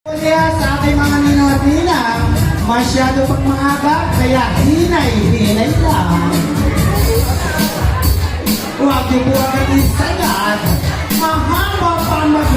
Kaya sa ating mga ninot ninang, masyado pang mahaba, kaya hinay-hinay lang. Huwag niyo po agad isagat, mahaba pa mag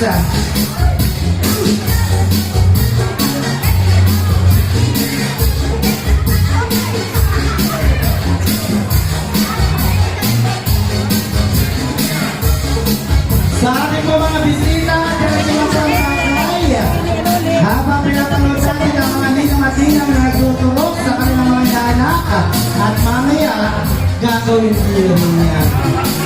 bisa. Saat yang kau habis kita dari kemasan saya Apabila penuh tadi dan mengandung matinya mengaku turut Sampai namanya anak At mami ya gagawin dirinya.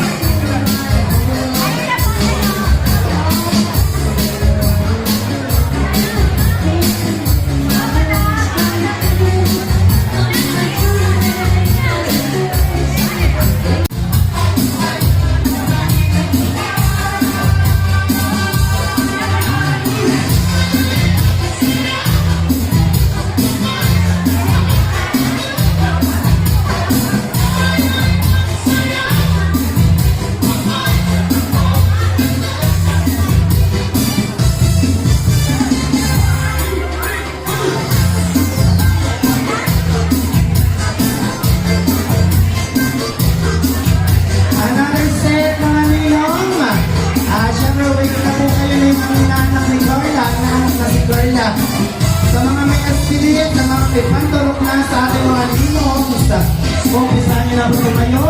Umpisa niyo na po tumayo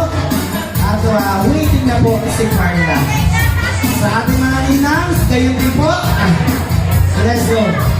at uh, waiting na po si Carla. Sa ating mga ninang, gayon din po. Let's go.